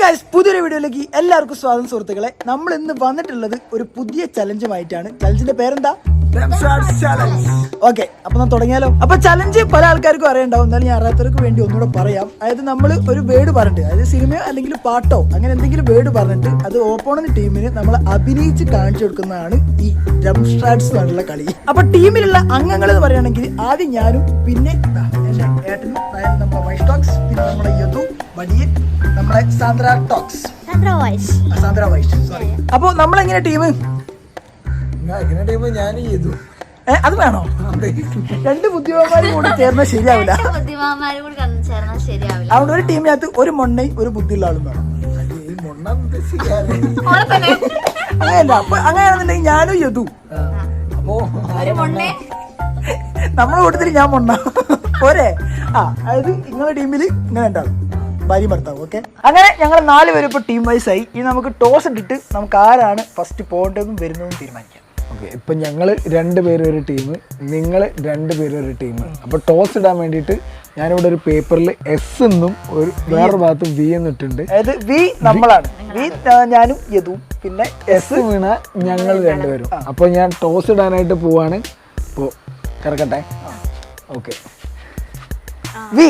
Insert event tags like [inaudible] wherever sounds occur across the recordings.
Guys പുതിയൊരു വീഡിയോയിലേക്ക് എല്ലാവർക്കും സ്വാഗതം സുഹൃത്തുക്കളെ. നമ്മൾ ഇന്ന് വന്നിട്ടുള്ളത് ഒരു പുതിയ ചലഞ്ചുമായിട്ടാണ് ചലഞ്ചിന്റെ പേരെന്താ? ഓക്കെ അപ്പൊ നമ്മൾ തുടങ്ങിയാലോ? അപ്പൊ ചലഞ്ച് പല ആൾക്കാർക്കും അറിയണ്ടാവും. എന്നാലും ഞാൻ അറിയാത്തവർക്ക് വേണ്ടി ഒന്നുകൂടെ പറയാം. അതായത് നമ്മൾ ഒരു വേർഡ് പറഞ്ഞിട്ട് അതായത് സിനിമയോ അല്ലെങ്കിൽ പാട്ടോ അങ്ങനെ എന്തെങ്കിലും വേർഡ് പറഞ്ഞിട്ട് അത് ഓപ്പോണന്റ് ടീമിന് നമ്മൾ അഭിനയിച്ച് കാണിച്ചു കൊടുക്കുന്നതാണ് ഈ ഡംസ്ട്രാറ്റ്സ് എന്നുള്ള കളി. അപ്പൊ ടീമിലുള്ള അംഗങ്ങൾ എന്ന് പറയുകയാണെങ്കിൽ ആദ്യം ഞാനും പിന്നെ ഏട്ടനും നമ്മുടെ ടോക്സ് പിന്നെ നമ്മുടെ യദു വടിയൻ നമ്മളെ സാന്ദ്ര ടോക്സ് സാന്ദ്ര സോറി അപ്പൊ നമ്മളെങ്ങനെ ടീം ഇങ്ങനെ ടീം ഞാൻ ചെയ്തു. അത് വേണോ? രണ്ട് ബുദ്ധിമാന്മാരും കൂടി ചേർന്നാൽ ശരിയാവില്ല. അവിടെ ബുദ്ധിമാന്മാരും കൂടി ചേർന്നാൽ ശരിയാവില്ല. അതുകൊണ്ട് ഒരു ടീമിനകത്ത് ഒരു മൊണ്ണയും ഒരു ബുദ്ധിയുള്ള ആളും വേണം. അങ്ങനെയല്ല അപ്പൊ അങ്ങനെയാണെന്നുണ്ടെങ്കിൽ ഞാനും യദു. അപ്പോ നമ്മളെ കൂട്ടത്തിൽ ഞാൻ മൊണ്ണ. പോരെ? ആ അതായത് നിങ്ങളുടെ ടീമിൽ ഇങ്ങനെ ഉണ്ടാവും. ഭാര്യ ഭർത്താവ് ഓക്കെ അങ്ങനെ ഞങ്ങൾ നാല് പേര് ഇപ്പോൾ ടീം വൈസ് ആയി. ഇനി നമുക്ക് ടോസ് ഇട്ടിട്ട് നമുക്ക് ആരാണ് ഫസ്റ്റ് പോകേണ്ടതും വരുന്നതും തീരുമാനിക്കാം. ഓക്കെ ഇപ്പം ഞങ്ങൾ രണ്ട് പേര് ഒരു ടീം നിങ്ങൾ രണ്ട് പേര് ഒരു ടീം അപ്പോൾ ടോസ് ഇടാൻ വേണ്ടിയിട്ട് ഞാനിവിടെ ഒരു പേപ്പറിൽ എസ് എന്നും ഒരു വേറൊരു ഭാഗത്ത് വി എന്നിട്ടുണ്ട് അതായത് വി നമ്മളാണ്. വി ഞാനും യദുവും. പിന്നെ എസ് വീണ ഞങ്ങൾ രണ്ടുപേരും. അപ്പോൾ ഞാൻ ടോസ് ഇടാനായിട്ട് പോവാണ്. ഇപ്പോൾ കിടക്കട്ടെ ഓക്കെ വി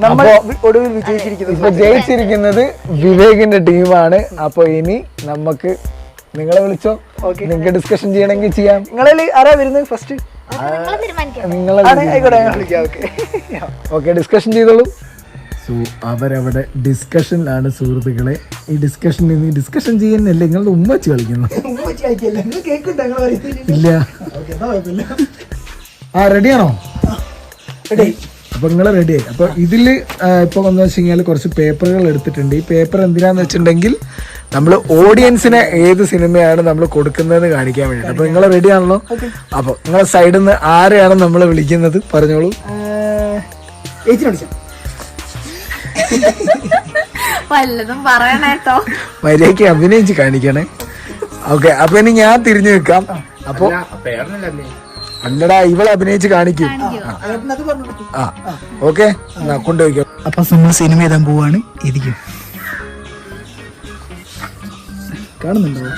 നമ്മൾ ഒടുവിൽ വിജയിച്ചിരിക്കുന്നത് ഇപ്പൊ ജയിച്ചിരിക്കുന്നത് വിവേകിന്റെ ടീമാണ് അപ്പൊ ഇനി നമുക്ക് നിങ്ങളെ വിളിച്ചോ? നിങ്ങൾക്ക് ഡിസ്കഷൻ ചെയ്യണമെങ്കിൽ ചെയ്യാം. നിങ്ങളിൽ ആരാ വരുന്നത് ഫസ്റ്റ് നിങ്ങൾ നിങ്ങളെ ഓക്കെ ഓക്കെ ഡിസ്കഷൻ ചെയ്തോളൂ. സോ അവരവിടെ ഡിസ്കഷനിലാണ് സുഹൃത്തുക്കളെ. ഈ ഡിസ്കഷൻ ഡിസ്കഷൻ ചെയ്യുന്നില്ല നിങ്ങളുടെ ഉമ്മച്ച് കളിക്കുന്നു. ഇല്ല. ആ റെഡിയാണോ അപ്പൊ നിങ്ങൾ റെഡിയായി അപ്പൊ ഇതിൽ ഇപ്പൊ വന്നു വെച്ച് കഴിഞ്ഞാൽ കുറച്ച് പേപ്പറുകൾ എടുത്തിട്ടുണ്ട്. ഈ പേപ്പർ എന്തിനാന്ന് വെച്ചിട്ടുണ്ടെങ്കിൽ നമ്മൾ ഓഡിയൻസിന് ഏത് സിനിമയാണ് നമ്മൾ കൊടുക്കുന്നതെന്ന് കാണിക്കാൻ വേണ്ടി അപ്പൊ നിങ്ങൾ റെഡി ആണല്ലോ? അപ്പൊ നിങ്ങളെ സൈഡിൽ നിന്ന് ആരെയാണ് നമ്മൾ വിളിക്കുന്നത്? പറഞ്ഞോളൂ. വല്ലതും പറയണേട്ടോ മര്യാദയ്ക്ക് അഭിനയിച്ച് കാണിക്കണേ. ഓക്കെ അപ്പൊ ഇനി ഞാൻ തിരിഞ്ഞു നിൽക്കാം. അപ്പൊ അല്ലടാ ഇവളെ അഭിനയിച്ച് കാണിക്കും. ആ ഓക്കെ കൊണ്ടുപോയിക്കോ. അപ്പൊ നമ്മൾ സിനിമ എഴുതാൻ പോവാണ്? ഇരിക്കും. കാണുന്നുണ്ടോ?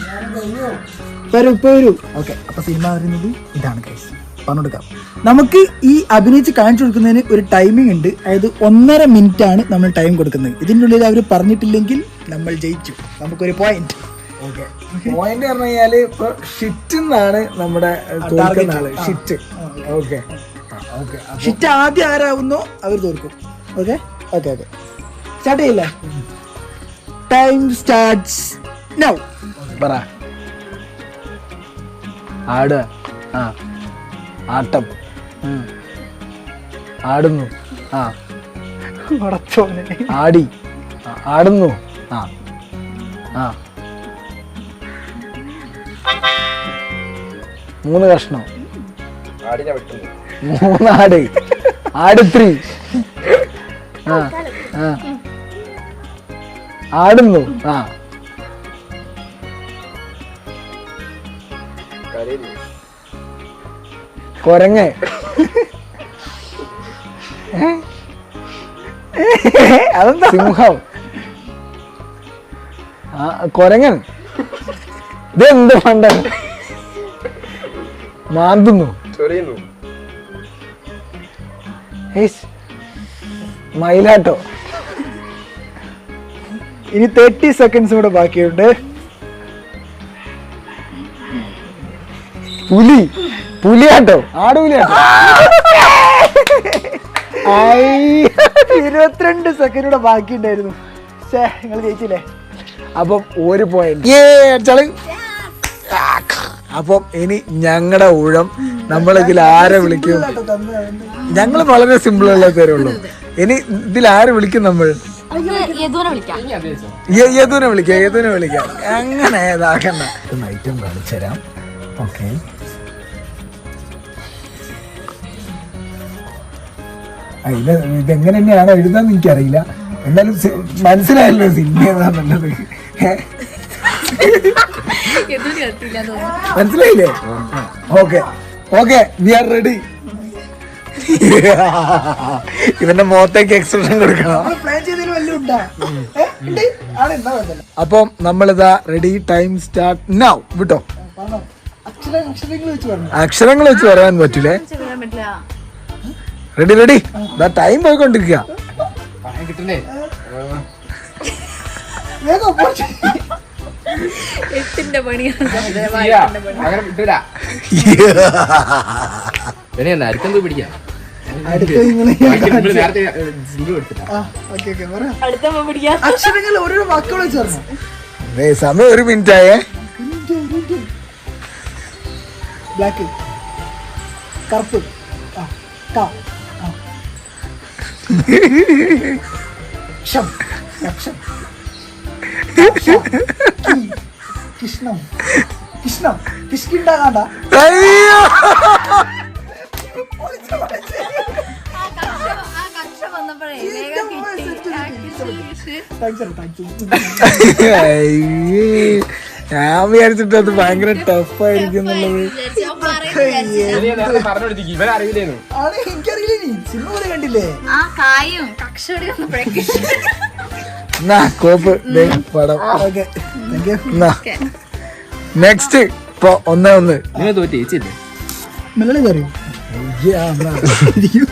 വരൂ ഇപ്പൊ വരൂ. ഓക്കെ അപ്പൊ സിനിമ വരുന്നത് ഇതാണ് കേസ് പറഞ്ഞെടുക്കാം നമുക്ക് ഈ അഭിനയിച്ച് കാണിച്ചു കൊടുക്കുന്നതിന് ഒരു ടൈമിംഗ് ഉണ്ട്. അതായത് ഒന്നര മിനിറ്റ് ആണ് നമ്മൾ ടൈം കൊടുക്കുന്നത്. ഇതിനുള്ളിൽ ഉള്ളിൽ അവർ പറഞ്ഞിട്ടില്ലെങ്കിൽ നമ്മൾ ജയിച്ചു. നമുക്കൊരു പോയിന്റ് പോയിന്റ് പറഞ്ഞു കഴിഞ്ഞാൽ ഇപ്പൊ ഷിറ്റ് എന്നാണ് നമ്മുടെ തോൽക്കുന്ന ആൾ. ഷിറ്റ് ഓക്കെ ഷിറ്റ് ആദ്യം ആരാവുന്നോ അവർ തോൽക്കും. ഓക്കെ ഓക്കെ ഓക്കെ സ്റ്റാർട്ട് ചെയ്യില്ല? ടൈം സ്റ്റാർട്ട്സ് നൗ പറ. ആട്. ആ. ആട്ടം. ആടുന്നു. ആ. [laughs] ആടി. ആടുന്നു. ആ. ആ. മൂന്ന് കഷ്ണം. മൂന്നാട്. ത്രീ. ആ ആ. ആടുന്നു. ആ. കൊരങ്ങ്. അതെന്താ? സിംഹം. ആ കൊരങ്ങൻ. ഇതെന്ത് പണ്ട മാന്തുന്നു. മയിലാട്ടോ ഇനി തേർട്ടി സെക്കൻഡ്സ് കൂടെ ബാക്കിയുണ്ട്. പുലി. പുലിയാട്ടോ. ആട് പുലിയാട്ടോ. ഐ. ഇരുപത്തിരണ്ട് സെക്കൻഡ് കൂടെ ബാക്കിയുണ്ടായിരുന്നു. ഛേ നിങ്ങൾ ജയിച്ചില്ലേ? അപ്പം ഒരു പോയിന്റ് ഏ ചളി അപ്പം ഇനി ഞങ്ങളുടെ ഊഴം നമ്മളിതിൽ ആരെ വിളിക്കും? ഞങ്ങൾ വളരെ സിമ്പിൾ ഉള്ള തരുള്ളൂ ഇനി ഇതിൽ ആരെ വിളിക്കും നമ്മൾ യദുവിനെ വിളിക്കാം യദുവിനെ വിളിക്കാം. അങ്ങനെ ഇതാക്കണ്ട ഐറ്റം കാണിച്ചുതരാം ഓക്കെ. ഇത് ഇതെങ്ങനെ എഴുതാന്ന് എനിക്കറിയില്ല. എന്നാലും മനസ്സിലായല്ലോ സിനിമ ഏതാന്നുള്ളത്. ഏ? മനസ്സിലായില്ലേ? Okay. Okay we are ready ഇവന്റെ മുഖത്തേക്ക് എക്സ്പ്രഷൻ കൊടുക്കണം. അപ്പം നമ്മളിതാ റെഡി ടൈം സ്റ്റാർട്ട് നൗ വിട്ടോ? അക്ഷരങ്ങൾ വെച്ച് പറയാൻ പറ്റൂലേ? പറ്റില്ല റെഡി റെഡി ദാ ടൈം പോയിക്കൊണ്ടിരിക്കുക എട്ടിന്റെ പണിയാണ് അങ്ങനെ വിട്ടൂല പിന്നെ എന്താ അരിക്കെന്തോ പിടിക്കാം? അടുത്ത നിങ്ങൾ നമ്മൾ നേരത്തെ സിംഗിൾ എടുത്തില്ല ആ ഓക്കെ ഓക്കെ പറ. അടുത്ത പിടിക്കാം? അക്ഷരങ്ങൾ ഓരോ വാക്കുകൾ വെച്ച് പറഞ്ഞു സമയം ഒരു മിനിറ്റ് ആയേ ബ്ലാക്ക് കറുപ്പ് ആ ക ആ. [laughs] ഷം ഷം കൃഷ്ണം. കൃഷ്ണം. കിഷ്കിണ്ടാകാണ്ട അയ്യോ. ഞാൻ വിചാരിച്ചിട്ട് അത് ഭയങ്കര ടഫ് ആയിരിക്കും എന്നുള്ളത് വിചാരിച്ചു, അവൻ പറയുന്നത് വിചാരിച്ചു. നേരത്തെ പറഞ്ഞു കൊടുത്തേക്ക് ഇവൻ അറിയില്ലേന്നു ആണ് എനിക്കറിയില്ല സിനിമ പോലെ കണ്ടില്ലേ? ആ കായും. കക്ഷോടി എന്നാ കോപ്പ്. പടം. ഓക്കെ. താങ്ക് യു എന്നാ നെക്സ്റ്റ് ഇപ്പൊ ഒന്നേ ഒന്ന്. നിങ്ങൾ തോറ്റി ചേച്ചില്ലേ പറയൂ. അറിയൂ?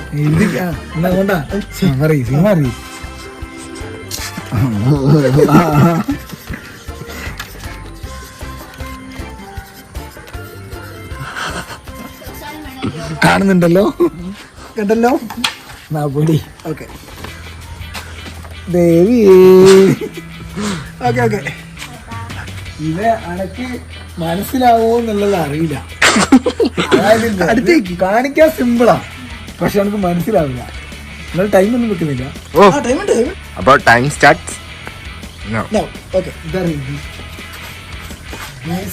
കാണുന്നുണ്ടല്ലോ? കണ്ടല്ലോ? നാ പൊടി. ഓക്കെ ദേവി. Okay okay. ഇത് അനക്ക് മനസ്സിലാവോ എന്നുള്ളത് അറിയില്ല. അതായത് അടുത്തേക്ക്. കാണിക്കാൻ സിമ്പിളാ പക്ഷെ നമുക്ക് മനസ്സിലാവില്ല. നിങ്ങൾ ടൈം ഒന്നും വെക്കുന്നില്ല. അപ്പോൾ ടൈം സ്റ്റാർട്ട് നോ ഓക്കെ ഇതറിയില്ല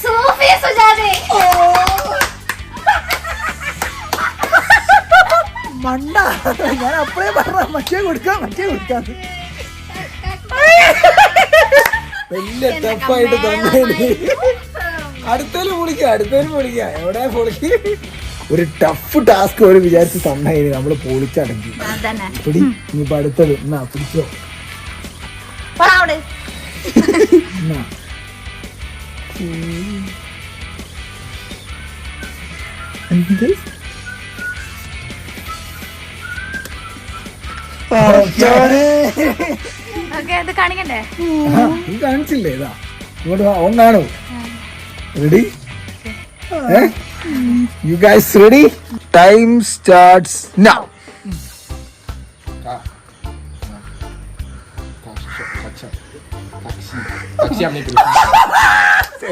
സൂഫി സുജാതെ. മണ്ട. ഞാൻ അപ്പഴേ പറഞ്ഞ മറ്റേ കൊടുക്കാം മറ്റേ കൊടുക്കാം. വലിയ ടഫായിട്ട് തന്നെ അടുത്തേലും പൊളിക്ക അടുത്തേലും പൊളിക്ക. എവിടെ പൊളിക്ക്? ഒരു ടഫ് ടാസ്ക് ഒരു വിചാരിച്ച് തന്നായി നമ്മൾ പൊളിച്ചടങ്ങി. പിടി ഇനിയിപ്പൊ അടുത്തത്. എന്നാ പിടിച്ചോ. എന്ത്? അത് കാണിക്കണ്ടേ? കാണിച്ചില്ലേ? ഇതാ ഇങ്ങോട്ട് on ready you guys ready time starts now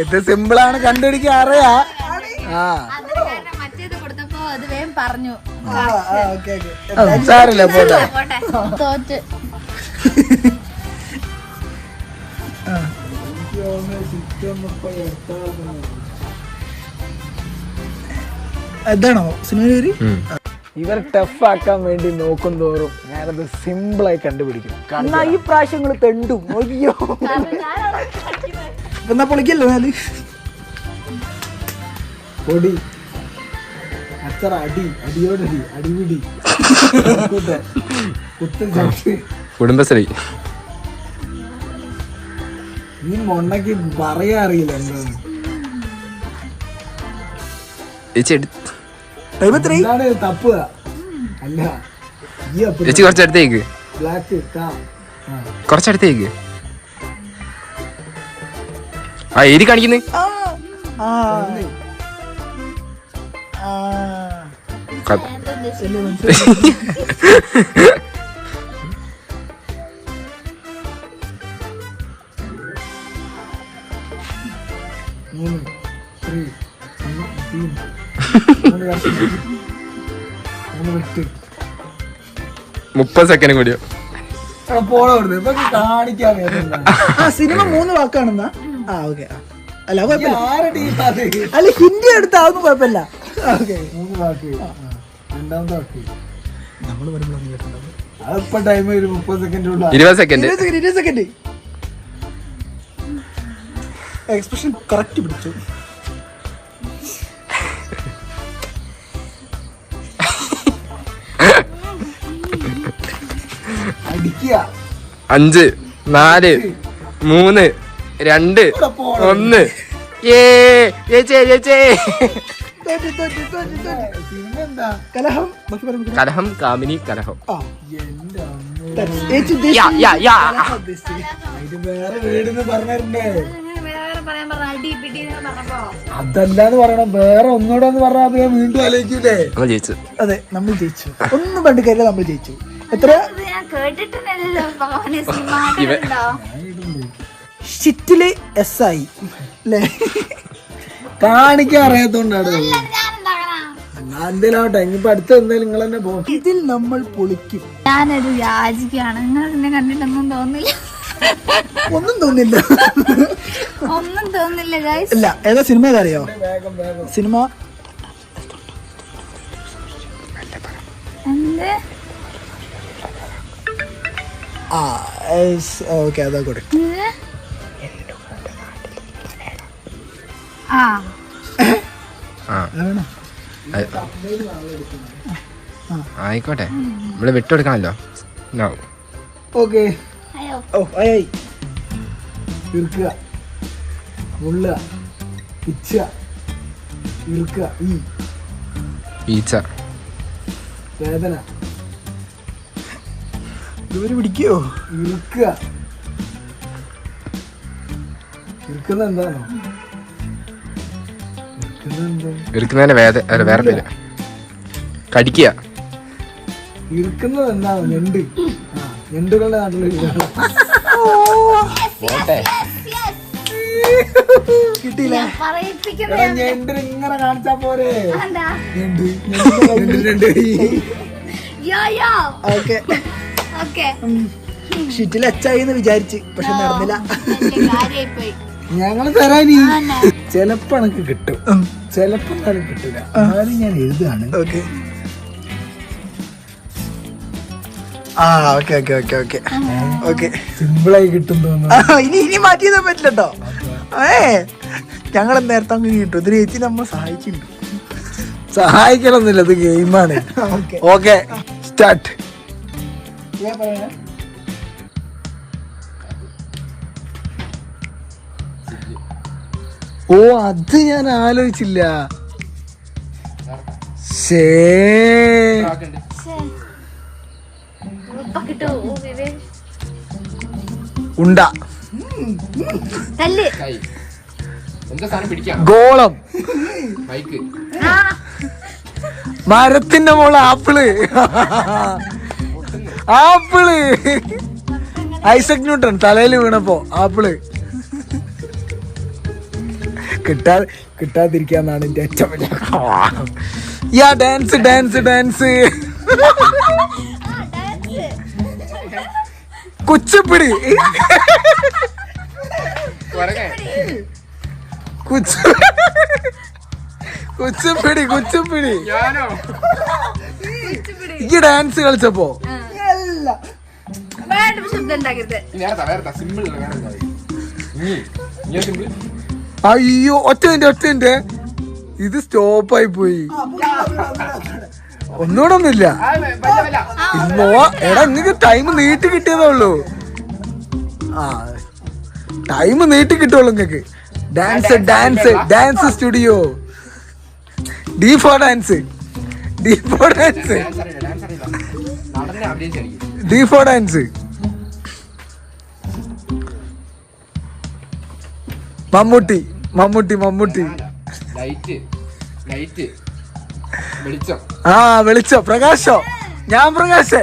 ഇത് സിമ്പിൾ ആണ് കണ്ടുപിടിക്കാൻ അറിയാ. ആ. പറഞ്ഞു. Okay okay. ആ, സാരമില്ല പോട്ടെ. [laughs] ഇതാണോ സിനിമ പേര് ഇവർ ടഫ് ആക്കാൻ വേണ്ടി നോക്കും തോറും ഞാനത് സിമ്പിളായി കണ്ടുപിടിക്കും. എന്നാ ഈ പ്രാവശ്യം നിങ്ങൾ തെണ്ടും. അയ്യോ. എന്നാ പൊളിക്കല്ലോ എന്നാൽ? പൊടി. അത്ര അടി അടിയോടടി അടിപിടി. [laughs] കുടുംബശ്രീ. ഈ മൊണ്ണക്ക് പറയാ അറിയില്ല എടു എന്താണ് തപ്പുക അല്ല ഈ ചേച്ചി കുറച്ചടുത്തേക്ക്. ബ്ലാക്ക് കാ ആ. കുറച്ചടുത്തേക്ക്. ആ എരി കാണിക്കുന്നേ. ആ ആ. ആ. മനസ്സിലായി. [laughs] മുപ്പത് സെക്കൻഡ് കൂടിയോ ആ സിനിമ മൂന്ന് വാക്കാണെന്നാ? ആ ഓക്കെ. അല്ല കുഴപ്പമില്ല. അല്ല ഹിന്ദി എടുത്ത അതൊന്നും കുഴപ്പമില്ല. ഓക്കെ. മൂന്ന് വാക്ക്. ആ. രണ്ടാമത്തെ വാക്ക്. നമ്മൾ എക്സ്പ്രഷൻ ടൈം ഒരു അഞ്ച് നാല് മൂന്ന് രണ്ട് ഒന്ന്. ഏ കലഹം? കാമിനി കലഹം. അതല്ലാന്ന് പറയണം. വേറെ ഒന്നുകൂടെ പറഞ്ഞാൽ ഞാൻ വീണ്ടും ആലോചിക്കൂലേ. നമ്മൾ ജയിച്ചു. അതെ നമ്മൾ ജയിച്ചു. ഒന്നും പണ്ട് കാര്യമില്ല നമ്മൾ ജയിച്ചു. എത്ര ഷിറ്റിൽ എസ് ആയി. അല്ലേ? കാണിക്കാൻ അറിയാത്തോണ്ടാണ്. ഞാൻ എന്താകണം എന്തേലും ഇനിയിപ്പോ അടുത്ത എന്തായാലും നിങ്ങൾ തന്നെ പോകും ഇതിൽ നമ്മൾ പൊളിക്കും. ഞാനൊരു യാചിക്കാണ് നിങ്ങൾ എന്നെ കണ്ടിട്ടൊന്നും തോന്നില്ല. ഒന്നും തോന്നില്ല. ഒന്നും തോന്നില്ല ഇല്ല ഏതാ സിനിമ ഏതാ അറിയോ സിനിമ? എന്ത്? ആ ഓക്കെ അതാ കൂടെ. എന്ത്? ആ. ആ. വേണം? അത്- ആയിക്കോട്ടെ. നമ്മൾ വിട്ടുകൊടുക്കാമല്ലോ നോ. ഓക്കെ. അയ്യോ. ഓ ആയി ഇറുക്കുക. മുള്ളുക. പിച്ചുക ഇറുക്കുക. ഈ പീച്ച. വേദന. ഇതുവരെ പിടിക്കോ? ഇറുക്കുക. ഇരിക്കുന്ന എന്താണോ വേദ വേറെ പേര്. കടിക്കുക. ഇറുക്കുന്നത് എന്താണ് ഞണ്ട്. ആ ഞണ്ടുകളുടെ നാട്ടിൽ [laughs] പോട്ടെ. കിട്ടിയില്ല. പറയിപ്പിക്കുന്ന ഞണ്ടിന് ഇങ്ങനെ കാണിച്ചാ പോരെ. ഞണ്ട് [laughs] ഓക്കെ. ഷിറ്റിൽ അച്ചായിന്ന് വിചാരിച്ച് പക്ഷെ നടന്നില്ല. ഞങ്ങൾ തരാനി. ചെലപ്പോ എനിക്ക് കിട്ടും. ചെലപ്പോ എന്നാലും കിട്ടില്ല എന്നാലും ഞാൻ എഴുതുകയാണ്. ഓക്കെ. ആ okay okay okay okay. Okay. സിമ്പിളായി കിട്ടും തോന്നുന്നു. ഇനി ഇനി മാറ്റി പറ്റില്ല കേട്ടോ ഏ ഞങ്ങൾ നേരത്തെ അങ്ങനെ കിട്ടും ഇതിന് ചേച്ചി നമ്മൾ സഹായിക്കുന്നുണ്ട് സഹായിക്കണമെന്നില്ല ഇത് ഗെയിമാണ് ഓക്കെ. ഓക്കെ സ്റ്റാർട്ട് ഓ അത് ഞാൻ ആലോചിച്ചില്ല. ശേ. ഉണ്ട. ഗോളം. മരത്തിന്റെ മോൾ ആപ്പിൾ. ആപ്പിൾ. ഐസക് ന്യൂട്ടൺ തലയിൽ വീണപ്പോ ആപ്പിൾ. കിട്ടാ കിട്ടാതിരിക്കാന്നാണ് എന്റെ ഏറ്റവും വലിയ യാ ഡാൻസ് ഡാൻസ് ഡാൻസ്. കുച്ചിപ്പിടി. കുച്ചു കുച്ചിപ്പിടി കുച്ചിപ്പിടി. ഞാനോ? ഈ ഡാൻസ് കളിച്ചപ്പോ വേണ്ട ശബ്ദം ഉണ്ടാക്കരുത്. അയ്യോ ഒറ്റ മിനിറ്റ് ഒറ്റ മിനിറ്റ്. ഇത് സ്റ്റോപ്പ് ആയി പോയി. ഒന്നുകൂടെ ഒന്നുമില്ല. എടാ നിങ്ങക്ക് ടൈം നീട്ടി കിട്ടിയതേ ഉള്ളൂ. ആ ടൈം നീട്ടി കിട്ടുള്ളൂ നിങ്ങക്ക്. Dance dance dance studio D four dance D four dance D four dance Mammootty Mammootty Mammootty. Light light. വെളിച്ചം. ആ വെളിച്ചോ. പ്രകാശോ? ഞാൻ പ്രകാശേ.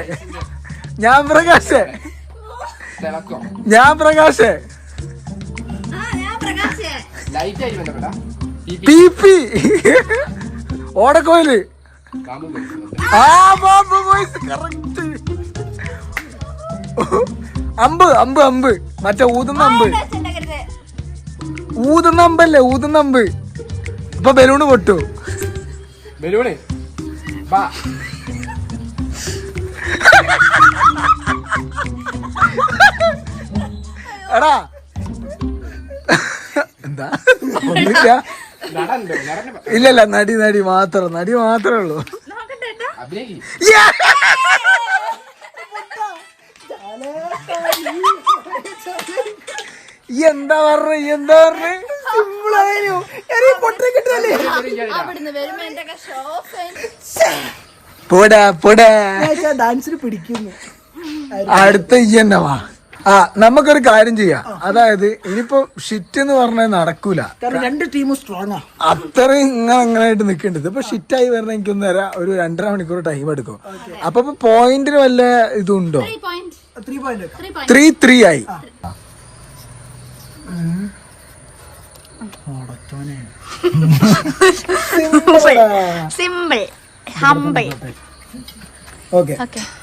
ഞാൻ പ്രകാശേ. തിളക്കം. ഞാൻ പ്രകാശേ. P P. ഓടക്കോയിൽ ആ ബാബു വോയിസ് കറക്റ്റ് [laughs] അമ്പ് അമ്പ് അമ്പ്. മറ്റേ ഊതുന്ന അമ്പ്. ഊതുന്ന അമ്പല്ലേ ഊതുന്ന അമ്പ്. ഇപ്പൊ ബലൂണ് പൊട്ടു. ബലൂണ്. എടാ. എന്താ? ഇല്ലല്ല നടി നടി മാത്രം. നടി മാത്രമേ ഉള്ളൂ. അഭിനയിക്ക്. ഈ എന്താ പറഞ്ഞ? എന്താ പറഞ്ഞ? എറിയ പൊട്ടേ കിട്ടല്ലേ? പോടാ പോടാ. ഡാൻസിന് പിടിക്കുന്നു. അടുത്ത ഈ ആ നമുക്കൊരു കാര്യം ചെയ്യാം. അതായത് ഇനിയിപ്പോ ഷിറ്റ് എന്ന് പറഞ്ഞാൽ നടക്കൂല. രണ്ട് ടീമും സ്ട്രോങ് അത്രയും ഇങ്ങനെ അങ്ങനെ ആയിട്ട് നിൽക്കേണ്ടത് ഇപ്പൊ ഷിറ്റായി വരണ എനിക്കൊന്ന് തരാം. ഒരു രണ്ടര മണിക്കൂർ ടൈം എടുക്കും. അപ്പൊ പോയിന്റിന് വല്ല ഇതുണ്ടോ? ത്രീ ത്രീ ആയി. Simple humble okay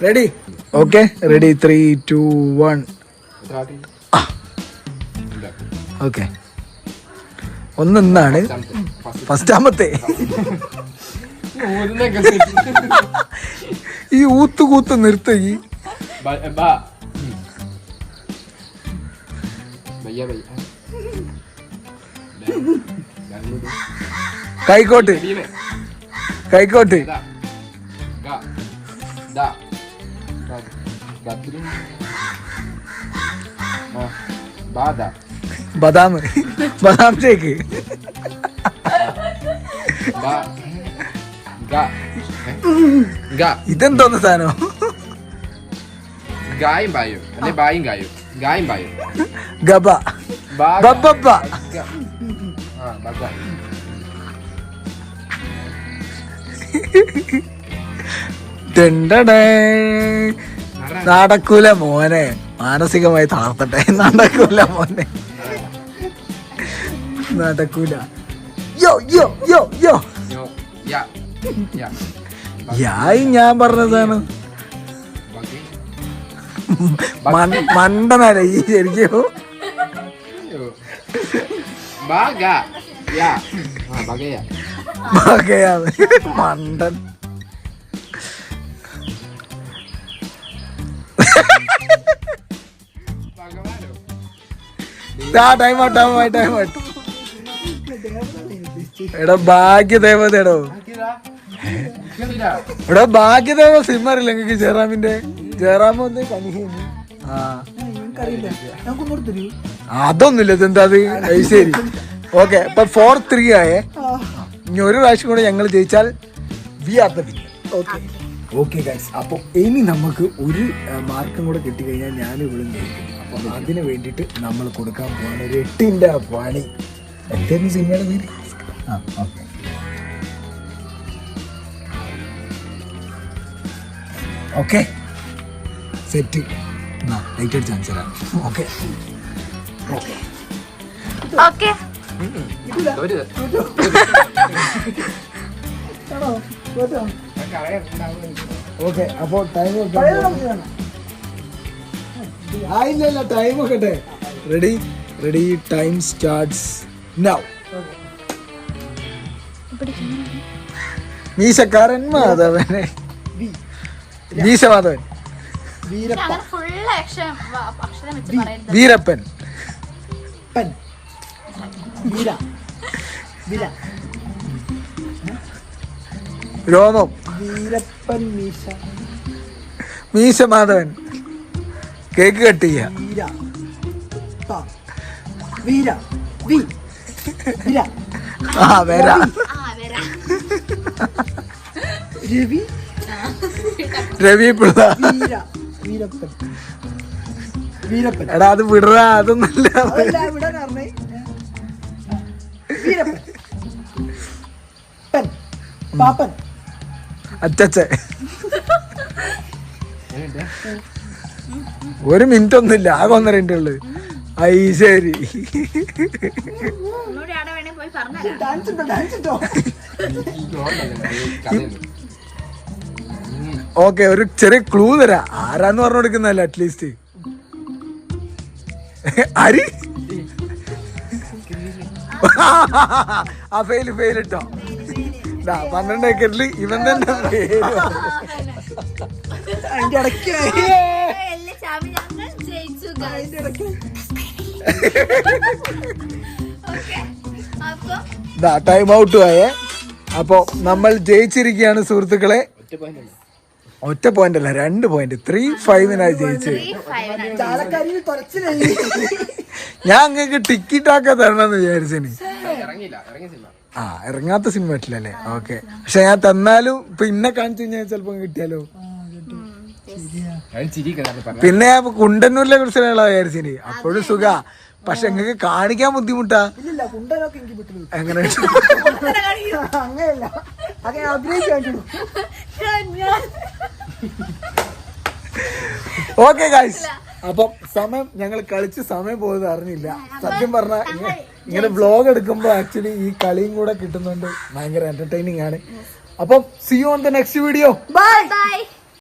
ready okay ready three two one okay ഒന്നാണ് ഫസ്റ്റാമത്തെ ഈ ഊത്ത് കൂത്ത് നിർത്ത ഈ. കൈക്കോട്ട്. കൈക്കോട്ട്. ബദാം. ബദാം ഷേക്ക് ഇതെന്തോന്ന് സാധനം? ഗായും ബായും. അല്ലെ ബായും ഗായും. ഗായും ബായും. ഗബ. ബബ്ബബ്ബ. ടെണ്ടടേ. നടക്കൂല മോനെ. മാനസികമായി തളർത്തട്ടെ. നടക്കൂല മോനെ. നടക്കൂല. യോ യോ യോ യോ. യായി ഞാൻ പറഞ്ഞതാണ്. മണ്ടനല്ലേ ഈ ശരിക്കും? യാ ആ ബഗയ മണ്ടൻ. Time out time out time out എടാ ഭാഗ്യദേവതേടോ എടാ ഭാഗ്യദേവ സിമ്മറില്ല എനിക്ക് ജയറാമിന്റെ? ജയറാം ഒന്ന് കനിഹിന്ന് ആ. അതൊന്നുമില്ല ഇതെന്താ അത്? ശരി ഓക്കെ ഇപ്പൊ ഫോർ ത്രീ ആയേ. ഇനി ഒരു പ്രാവശ്യം കൂടെ ഞങ്ങൾ ജയിച്ചാൽ we are the winner okay okay guys അപ്പോൾ ഇനി നമുക്ക് ഒരു മാർക്കും കൂടെ കിട്ടിക്കഴിഞ്ഞാൽ ഞാൻ ഇവിടെ ജയിക്കും. അപ്പോൾ അതിന് വേണ്ടിയിട്ട് നമ്മൾ കൊടുക്കാൻ പോകുന്ന ഒരു എട്ടിന്റെ പണി. എന്തായിരുന്നു സിനിമയുടെ പേര്? ആ ഓക്കെ ഓക്കെ സെറ്റ് ആ ലൈറ്റ് അടിച്ച് തരാം ഓക്കെ ഓക്കെ ഓക്കെ ഓക്കെ അപ്പോൾ ടൈം ആയില്ല ടൈം ഒക്കെ ready ready time starts now മീശക്കാരൻ മാധവനെ. മീശ മാധവൻ വീരപ്പൻ. വീരപ്പൻ. Mira. വീര രോമം. വീരപ്പൻ മീശ മീശ മാധവൻ. കേക്ക് കട്ട് ചെയ്യ. വീര വീര വി വീര. ആ വര. രവി രവി പിള്ള. വീരപ്പൻ വീരപ്പൻ എടാ അത് വിടറ അതൊന്നല്ല വീരപ്പൻ. പൻ പാപ്പൻ. അച്ചച്ച ഒരു മിനിറ്റ് ഒന്നുമില്ല ആകെ ഒന്നര മിനിറ്റ് ഉള്ളു. ഐ ശരി. ഓക്കെ ഒരു ചെറിയ ക്ലൂ തരാ. ആരാന്ന് പറഞ്ഞു കൊടുക്കുന്നല്ലേ അറ്റ്ലീസ്റ്റ് ആര് ആ ഫെയിൽ ഫെയിൽ ഇട്ടോ. പന്ത്രണ്ട് ഏക്കറിൽ ഇവൻ തന്നെ. അതിന്റെ ഇടയ്ക്ക് ജയിച്ചു. അതിന്റെ ഇടയ്ക്ക്. ടൈം ഔട്ട് ആയേ. അപ്പോ നമ്മൾ ജയിച്ചിരിക്കുകയാണ് സുഹൃത്തുക്കളെ. ഒറ്റ പോയിന്റ് അല്ല രണ്ട് പോയിന്റ് ത്രീ ഫൈവിനായി ജയിച്ചത് ഞാൻ അങ്ങക്ക് ടിക്കറ്റ് ആക്കാൻ തരണമെന്ന് വിചാരിച്ചിനി. ആ ഇറങ്ങാത്ത സിനിമ പറ്റില്ലല്ലേ ഓക്കെ പക്ഷെ ഞാൻ തന്നാലും ഇപ്പൊ ഇന്നെ കാണിച്ചു കഴിഞ്ഞാൽ ചിലപ്പോ കിട്ടിയാലോ? ഞാൻ ചിരിക്കുന്നത് പറഞ്ഞു പിന്നെ ഞാൻ കുണ്ടന്നൂരിലെ കുറിച്ചുള്ള വിചാരിച്ചിന്. അപ്പോഴും സുഖ. പക്ഷെ നിങ്ങൾക്ക് കാണിക്കാൻ ബുദ്ധിമുട്ടാ? എങ്ങനെ? ഓക്കെ ഗൈസ് അപ്പം സമയം ഞങ്ങൾ കളിച്ച് സമയം പോയത് അറിഞ്ഞില്ല. സത്യം പറഞ്ഞ ഇങ്ങനെ വ്ലോഗ് എടുക്കുമ്പോൾ ആക്ച്വലി ഈ കളിയും കൂടെ കിട്ടുന്നുണ്ട്. ഭയങ്കര എന്റർടൈനിങ് ആണ്. അപ്പം see you on the next video bye bye